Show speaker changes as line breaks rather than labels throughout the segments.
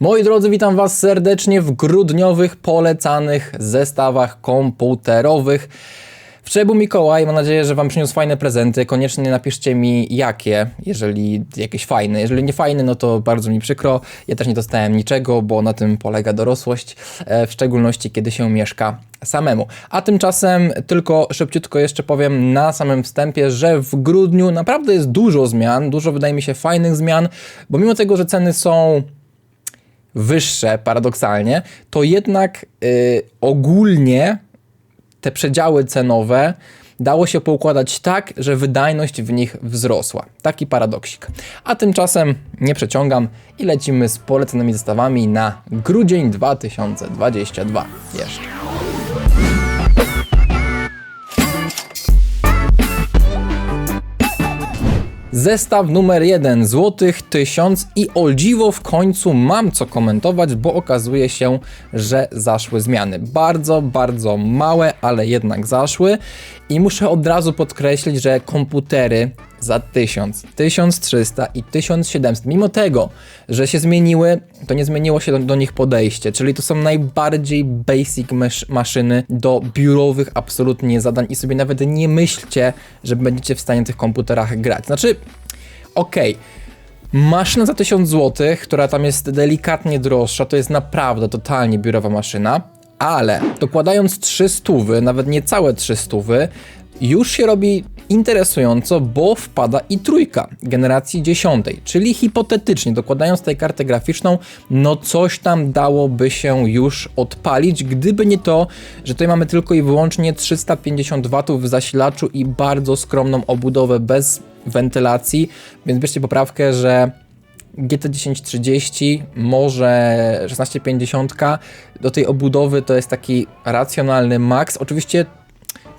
Moi drodzy, witam Was serdecznie w grudniowych polecanych zestawach komputerowych. Był Mikołaj, mam nadzieję, że Wam przyniósł fajne prezenty. Koniecznie napiszcie mi jakie, jeżeli jakieś fajne. Jeżeli nie fajne, no to bardzo mi przykro. Ja też nie dostałem niczego, bo na tym polega dorosłość, e, w szczególności kiedy się mieszka samemu. A tymczasem tylko szybciutko jeszcze powiem na samym wstępie, że w grudniu naprawdę jest dużo zmian, dużo wydaje mi się fajnych zmian, bo mimo tego, że ceny są wyższe paradoksalnie, to jednak y, ogólnie te przedziały cenowe dało się poukładać tak, że wydajność w nich wzrosła. Taki paradoksik. A tymczasem nie przeciągam i lecimy z poleconymi zestawami na grudzień 2022 jeszcze. Zestaw numer 1 złotych 1000 i o dziwo w końcu mam co komentować, bo okazuje się, że zaszły zmiany. Bardzo, bardzo małe, ale jednak zaszły i muszę od razu podkreślić, że komputery za 1000, 1300 i 1700, mimo tego, że się zmieniły, to nie zmieniło się do, do nich podejście, czyli to są najbardziej basic masz, maszyny do biurowych absolutnie zadań i sobie nawet nie myślcie, że będziecie w stanie na tych komputerach grać. Znaczy, okej. Okay. Maszyna za 1000 zł, która tam jest delikatnie droższa, to jest naprawdę totalnie biurowa maszyna, ale dokładając 300, nawet niecałe 300, już się robi interesująco, bo wpada i trójka generacji dziesiątej, czyli hipotetycznie dokładając tej kartę graficzną, no coś tam dałoby się już odpalić, gdyby nie to, że tutaj mamy tylko i wyłącznie 350 W w zasilaczu i bardzo skromną obudowę bez wentylacji, więc bierzcie poprawkę, że GT1030, może 1650 do tej obudowy to jest taki racjonalny maks. Oczywiście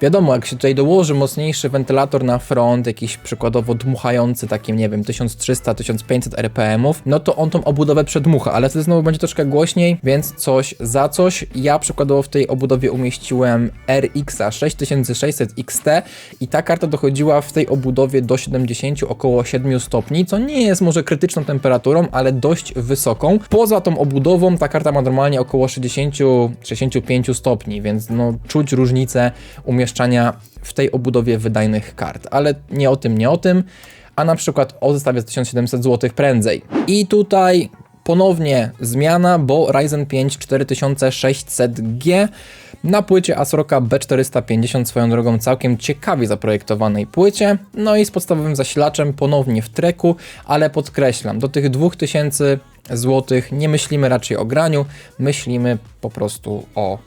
Wiadomo, jak się tutaj dołoży mocniejszy wentylator na front, jakiś przykładowo dmuchający takim, nie wiem, 1300-1500 RPM-ów, no to on tą obudowę przedmucha, ale wtedy znowu będzie troszkę głośniej, więc coś za coś. Ja przykładowo w tej obudowie umieściłem RX 6600 XT i ta karta dochodziła w tej obudowie do 70 około 7 stopni, co nie jest może krytyczną temperaturą, ale dość wysoką. Poza tą obudową ta karta ma normalnie około 60-65 stopni, więc no czuć różnicę umieszczenia umieszczania w tej obudowie wydajnych kart. Ale nie o tym, nie o tym, a na przykład o zestawie z 1700 zł prędzej. I tutaj ponownie zmiana, bo Ryzen 5 4600G na płycie Asroka B450 swoją drogą całkiem ciekawie zaprojektowanej płycie, no i z podstawowym zasilaczem ponownie w treku, ale podkreślam, do tych 2000 zł nie myślimy raczej o graniu, myślimy po prostu o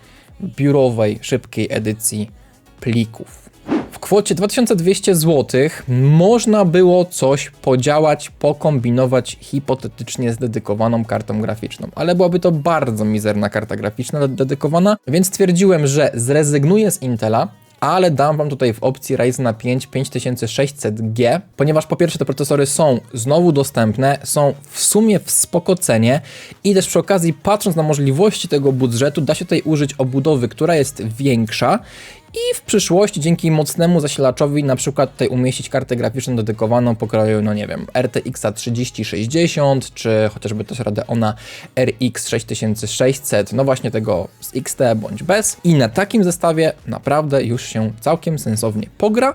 biurowej, szybkiej edycji plików. W kwocie 2200 zł można było coś podziałać, pokombinować hipotetycznie z dedykowaną kartą graficzną, ale byłaby to bardzo mizerna karta graficzna dedykowana, więc stwierdziłem, że zrezygnuję z Intela, ale dam Wam tutaj w opcji Ryzen 5 5600G, ponieważ po pierwsze te procesory są znowu dostępne, są w sumie w spoko cenie i też przy okazji patrząc na możliwości tego budżetu da się tutaj użyć obudowy, która jest większa i w przyszłości dzięki mocnemu zasilaczowi na przykład tutaj umieścić kartę graficzną dedykowaną pokroju, no nie wiem, RTX 3060, czy chociażby też Radeona RX 6600, no właśnie tego z XT bądź bez. I na takim zestawie naprawdę już się całkiem sensownie pogra.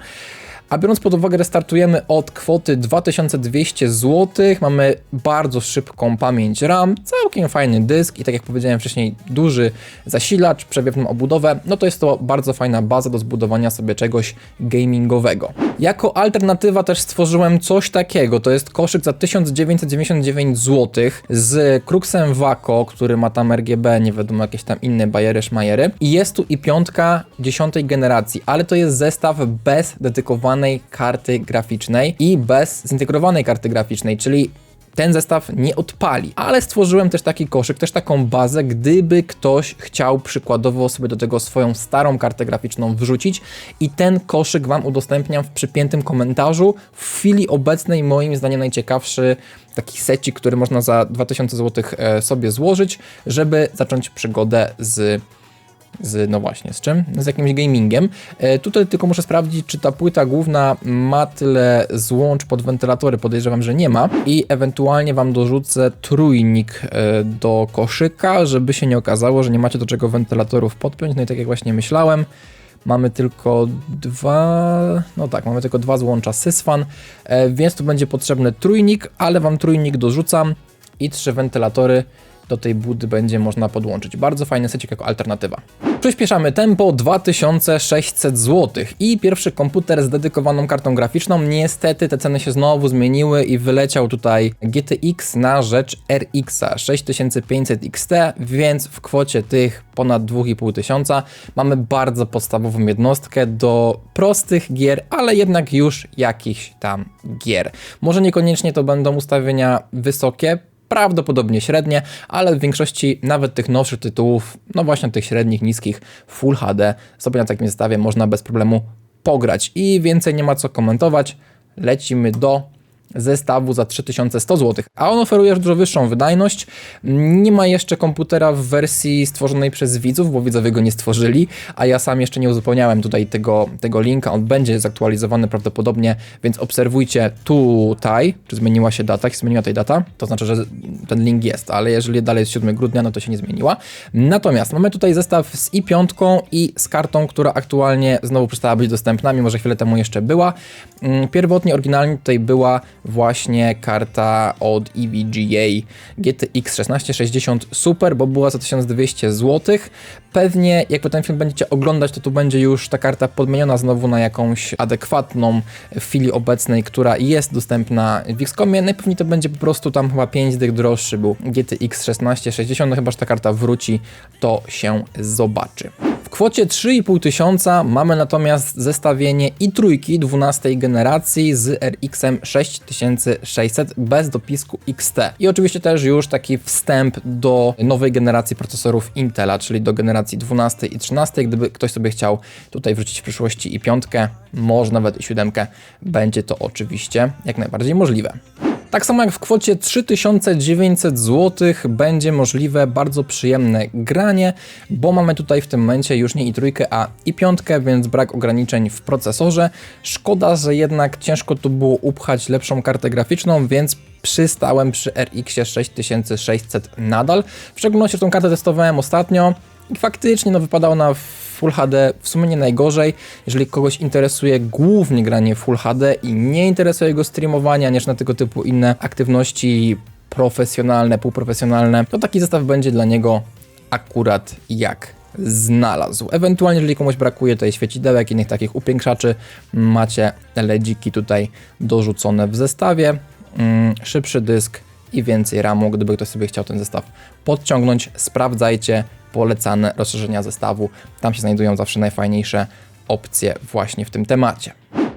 A biorąc pod uwagę, restartujemy od kwoty 2200 zł, mamy bardzo szybką pamięć RAM, całkiem fajny dysk i tak jak powiedziałem wcześniej, duży zasilacz, przewiewną obudowę, no to jest to bardzo fajna baza do zbudowania sobie czegoś gamingowego. Jako alternatywa też stworzyłem coś takiego, to jest koszyk za 1999 zł z Cruxem Waco, który ma tam RGB, nie wiadomo jakieś tam inne bajery, szmajery. I jest tu i piątka dziesiątej generacji, ale to jest zestaw bez dedykowanej karty graficznej i bez zintegrowanej karty graficznej, czyli ten zestaw nie odpali. Ale stworzyłem też taki koszyk, też taką bazę, gdyby ktoś chciał przykładowo sobie do tego swoją starą kartę graficzną wrzucić i ten koszyk Wam udostępniam w przypiętym komentarzu. W chwili obecnej moim zdaniem najciekawszy taki secik, który można za 2000 zł e, sobie złożyć, żeby zacząć przygodę z z, no właśnie, z czym? Z jakimś gamingiem. E, tutaj tylko muszę sprawdzić, czy ta płyta główna ma tyle złącz pod wentylatory, podejrzewam, że nie ma i ewentualnie Wam dorzucę trójnik e, do koszyka, żeby się nie okazało, że nie macie do czego wentylatorów podpiąć, no i tak jak właśnie myślałem, Mamy tylko dwa, no tak, mamy tylko dwa złącza Sysfan, e, więc tu będzie potrzebny trójnik, ale Wam trójnik dorzucam i trzy wentylatory do tej budy będzie można podłączyć. Bardzo fajny secik jako alternatywa. Przyspieszamy tempo 2600 zł i pierwszy komputer z dedykowaną kartą graficzną. Niestety te ceny się znowu zmieniły i wyleciał tutaj GTX na rzecz RX 6500 XT, więc w kwocie tych ponad 2500 mamy bardzo podstawową jednostkę do prostych gier, ale jednak już jakichś tam gier. Może niekoniecznie to będą ustawienia wysokie, prawdopodobnie średnie, ale w większości nawet tych nowszych tytułów, no właśnie tych średnich, niskich, Full HD sobie na takim zestawie można bez problemu pograć. I więcej nie ma co komentować. Lecimy do zestawu za 3100 zł, a on oferuje dużo wyższą wydajność. Nie ma jeszcze komputera w wersji stworzonej przez widzów, bo widzowie go nie stworzyli, a ja sam jeszcze nie uzupełniałem tutaj tego, tego linka. On będzie zaktualizowany prawdopodobnie, więc obserwujcie tutaj, czy zmieniła się data. Jak zmieniła tej data, to znaczy, że ten link jest, ale jeżeli dalej jest 7 grudnia, no to się nie zmieniła. Natomiast mamy tutaj zestaw z i5 i z kartą, która aktualnie znowu przestała być dostępna, mimo że chwilę temu jeszcze była. Mm, pierwotnie, oryginalnie tutaj była właśnie karta od EVGA GTX 1660 Super, bo była za 1200 zł. Pewnie jak ten film będziecie oglądać, to tu będzie już ta karta podmieniona znowu na jakąś adekwatną w chwili obecnej, która jest dostępna w XCOMie. Najpewniej to będzie po prostu tam chyba 5 dych droższy był GTX 1660, no chyba, że ta karta wróci, to się zobaczy. W kwocie 3,5 tysiąca mamy natomiast zestawienie i trójki 12 generacji z RX-em 6600 bez dopisku XT. I oczywiście też już taki wstęp do nowej generacji procesorów Intela, czyli do generacji 12 i 13. Gdyby ktoś sobie chciał tutaj wrzucić w przyszłości i piątkę, może nawet i siódemkę, będzie to oczywiście jak najbardziej możliwe. Tak samo jak w kwocie 3900 zł będzie możliwe bardzo przyjemne granie, bo mamy tutaj w tym momencie już nie i trójkę, a i piątkę, więc brak ograniczeń w procesorze. Szkoda, że jednak ciężko tu było upchać lepszą kartę graficzną, więc przystałem przy RX 6600 nadal. W szczególności tą kartę testowałem ostatnio i faktycznie no, wypadała ona w Full HD w sumie nie najgorzej. Jeżeli kogoś interesuje głównie granie Full HD i nie interesuje go streamowanie, niż na tego typu inne aktywności profesjonalne, półprofesjonalne, to taki zestaw będzie dla niego akurat jak znalazł. Ewentualnie, jeżeli komuś brakuje tutaj świecidełek, innych takich upiększaczy, macie LEDiki tutaj dorzucone w zestawie. Mm, szybszy dysk i więcej RAMu, gdyby ktoś sobie chciał ten zestaw podciągnąć, sprawdzajcie polecane rozszerzenia zestawu. Tam się znajdują zawsze najfajniejsze opcje właśnie w tym temacie.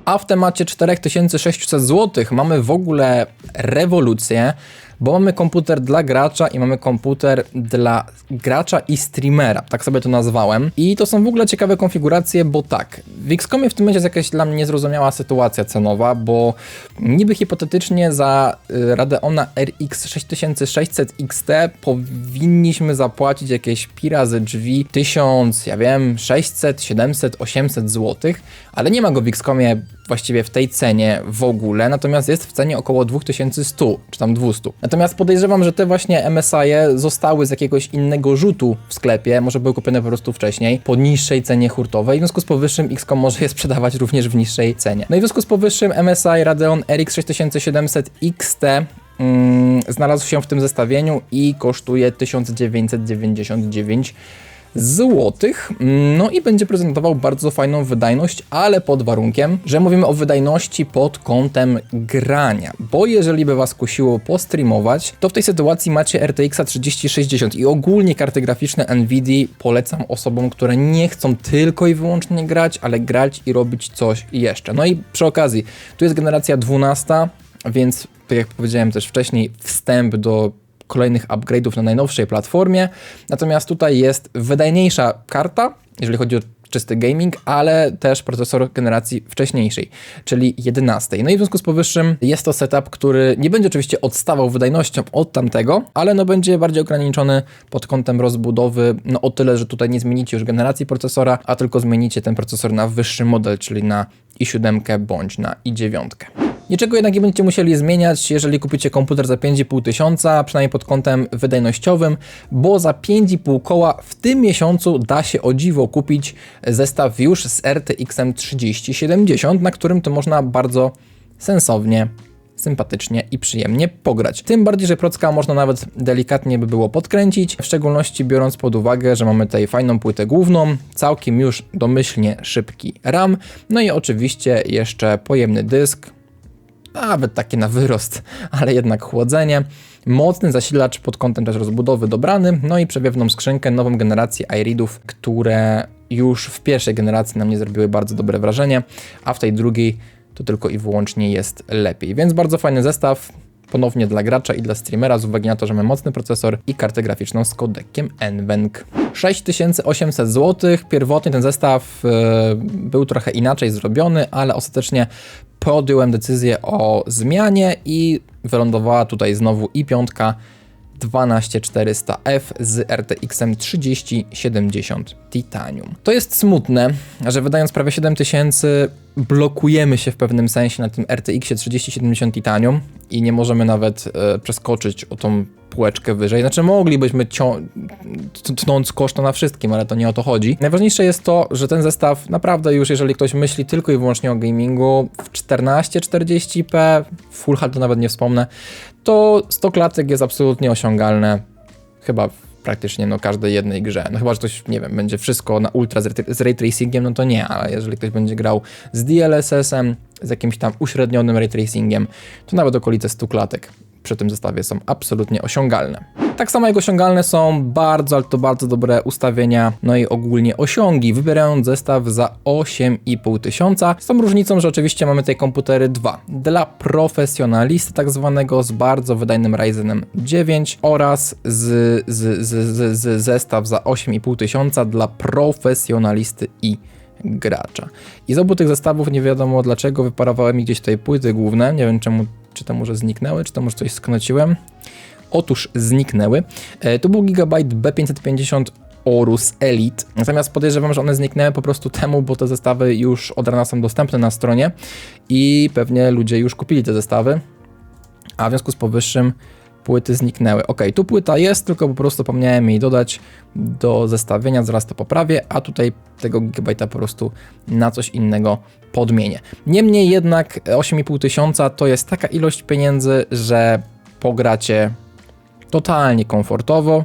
A w temacie 4600 zł mamy w ogóle rewolucję, bo mamy komputer dla gracza i mamy komputer dla gracza i streamera, tak sobie to nazwałem. I to są w ogóle ciekawe konfiguracje, bo tak, w XCOMie w tym momencie jest jakaś dla mnie niezrozumiała sytuacja cenowa, bo niby hipotetycznie za Radeona RX 6600 XT powinniśmy zapłacić jakieś pi razy drzwi 1000, ja wiem, 600, 700, 800 zł, ale nie ma go w XCOMie właściwie w tej cenie w ogóle, natomiast jest w cenie około 2100 czy tam 200. Natomiast podejrzewam, że te właśnie MSI -e zostały z jakiegoś innego rzutu w sklepie, może były kupione po prostu wcześniej, po niższej cenie hurtowej, w związku z powyższym XCOM może je sprzedawać również w niższej cenie. No i w związku z powyższym MSI Radeon RX 6700 XT mm, znalazł się w tym zestawieniu i kosztuje 1999 złotych. No i będzie prezentował bardzo fajną wydajność, ale pod warunkiem, że mówimy o wydajności pod kątem grania. Bo jeżeli by Was kusiło postreamować, to w tej sytuacji macie RTX 3060 i ogólnie karty graficzne Nvidia polecam osobom, które nie chcą tylko i wyłącznie grać, ale grać i robić coś jeszcze. No i przy okazji, tu jest generacja 12, więc tak jak powiedziałem też wcześniej, wstęp do kolejnych upgrade'ów na najnowszej platformie. Natomiast tutaj jest wydajniejsza karta, jeżeli chodzi o czysty gaming, ale też procesor generacji wcześniejszej, czyli 11. No i w związku z powyższym jest to setup, który nie będzie oczywiście odstawał wydajnością od tamtego, ale no będzie bardziej ograniczony pod kątem rozbudowy, no o tyle, że tutaj nie zmienicie już generacji procesora, a tylko zmienicie ten procesor na wyższy model, czyli na i7 bądź na i9. Niczego jednak nie będziecie musieli zmieniać, jeżeli kupicie komputer za 5,5 tysiąca, przynajmniej pod kątem wydajnościowym, bo za 5,5 koła w tym miesiącu da się o dziwo kupić zestaw już z RTX 3070, na którym to można bardzo sensownie sympatycznie i przyjemnie pograć. Tym bardziej, że procka można nawet delikatnie by było podkręcić, w szczególności biorąc pod uwagę, że mamy tutaj fajną płytę główną, całkiem już domyślnie szybki RAM, no i oczywiście jeszcze pojemny dysk, nawet takie na wyrost, ale jednak chłodzenie. Mocny zasilacz pod kątem też rozbudowy dobrany, no i przewiewną skrzynkę, nową generację iReadów, które już w pierwszej generacji na mnie zrobiły bardzo dobre wrażenie, a w tej drugiej to tylko i wyłącznie jest lepiej. Więc bardzo fajny zestaw, ponownie dla gracza i dla streamera, z uwagi na to, że mamy mocny procesor i kartę graficzną z kodekiem NVENC. 6800 zł. Pierwotnie ten zestaw yy, był trochę inaczej zrobiony, ale ostatecznie podjąłem decyzję o zmianie i wylądowała tutaj znowu i piątka 12400F z RTX 3070 Titanium. To jest smutne, że wydając prawie 7000 blokujemy się w pewnym sensie na tym RTX 3070 Titanium i nie możemy nawet e, przeskoczyć o tą półeczkę wyżej. Znaczy moglibyśmy tnąc koszta na wszystkim, ale to nie o to chodzi. Najważniejsze jest to, że ten zestaw naprawdę już, jeżeli ktoś myśli tylko i wyłącznie o gamingu w 1440p, Full HD nawet nie wspomnę, to 100 klatek jest absolutnie osiągalne chyba praktycznie no, każdej jednej grze. No chyba, że ktoś, nie wiem, będzie wszystko na ultra z ray tracingiem, no to nie, ale jeżeli ktoś będzie grał z DLSS-em, z jakimś tam uśrednionym ray tracingiem, to nawet okolice 100 klatek przy tym zestawie są absolutnie osiągalne. Tak samo jak osiągalne są bardzo, ale to bardzo dobre ustawienia, no i ogólnie osiągi, wybierając zestaw za 8,5 tysiąca. Z tą różnicą, że oczywiście mamy tutaj komputery dwa. Dla profesjonalisty tak zwanego z bardzo wydajnym Ryzenem 9 oraz z, z, z, z, z zestaw za 8,5 tysiąca dla profesjonalisty i gracza. I z obu tych zestawów nie wiadomo dlaczego wyparowały mi gdzieś tutaj płyty główne, nie wiem czemu, czy to może zniknęły, czy to może coś sknociłem. Otóż zniknęły. E, to był Gigabyte B550 Orus Elite. Natomiast podejrzewam, że one zniknęły po prostu temu, bo te zestawy już od rana są dostępne na stronie i pewnie ludzie już kupili te zestawy, a w związku z powyższym płyty zniknęły. Ok, tu płyta jest, tylko po prostu zapomniałem jej dodać do zestawienia, zaraz to poprawię, a tutaj tego gigabajta po prostu na coś innego podmienię. Niemniej jednak 8,5 tysiąca to jest taka ilość pieniędzy, że pogracie totalnie komfortowo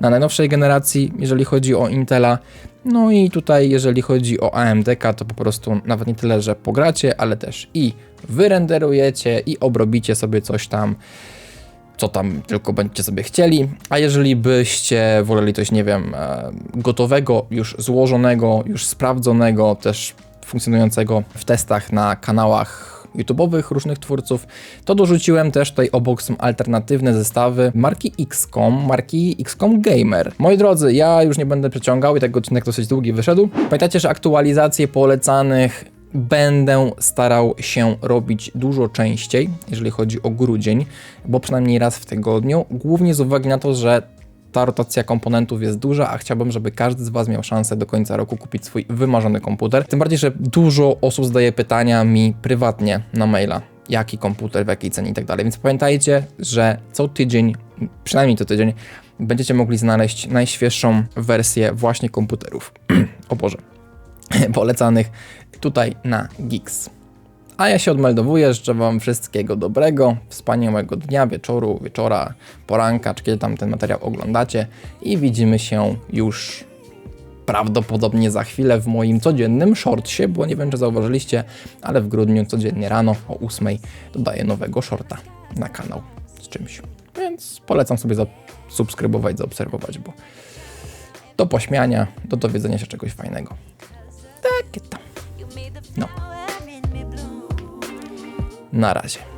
na najnowszej generacji, jeżeli chodzi o Intela. No i tutaj, jeżeli chodzi o AMD-ka, to po prostu nawet nie tyle, że pogracie, ale też i wyrenderujecie i obrobicie sobie coś tam, co tam tylko będziecie sobie chcieli. A jeżeli byście woleli coś, nie wiem, e, gotowego, już złożonego, już sprawdzonego, też funkcjonującego w testach na kanałach YouTube'owych różnych twórców, to dorzuciłem też tutaj obok są alternatywne zestawy marki XCOM, marki XCOM Gamer. Moi drodzy, ja już nie będę przeciągał i ten odcinek dosyć długi wyszedł. Pamiętajcie, że aktualizacje polecanych będę starał się robić dużo częściej, jeżeli chodzi o grudzień, bo przynajmniej raz w tygodniu, głównie z uwagi na to, że ta rotacja komponentów jest duża, a chciałbym, żeby każdy z Was miał szansę do końca roku kupić swój wymarzony komputer. Tym bardziej, że dużo osób zadaje pytania mi prywatnie na maila, jaki komputer, w jakiej cenie i tak dalej. Więc pamiętajcie, że co tydzień, przynajmniej co tydzień, będziecie mogli znaleźć najświeższą wersję właśnie komputerów. o Boże. Polecanych tutaj na Geeks. A ja się odmeldowuję, życzę Wam wszystkiego dobrego, wspaniałego dnia, wieczoru, wieczora, poranka, czy kiedy tam ten materiał oglądacie i widzimy się już prawdopodobnie za chwilę w moim codziennym shortsie, bo nie wiem, czy zauważyliście, ale w grudniu codziennie rano o 8 dodaję nowego shorta na kanał z czymś. Więc polecam sobie zasubskrybować, zaobserwować, bo do pośmiania, do dowiedzenia się czegoś fajnego. Takie tam. No. Na razie.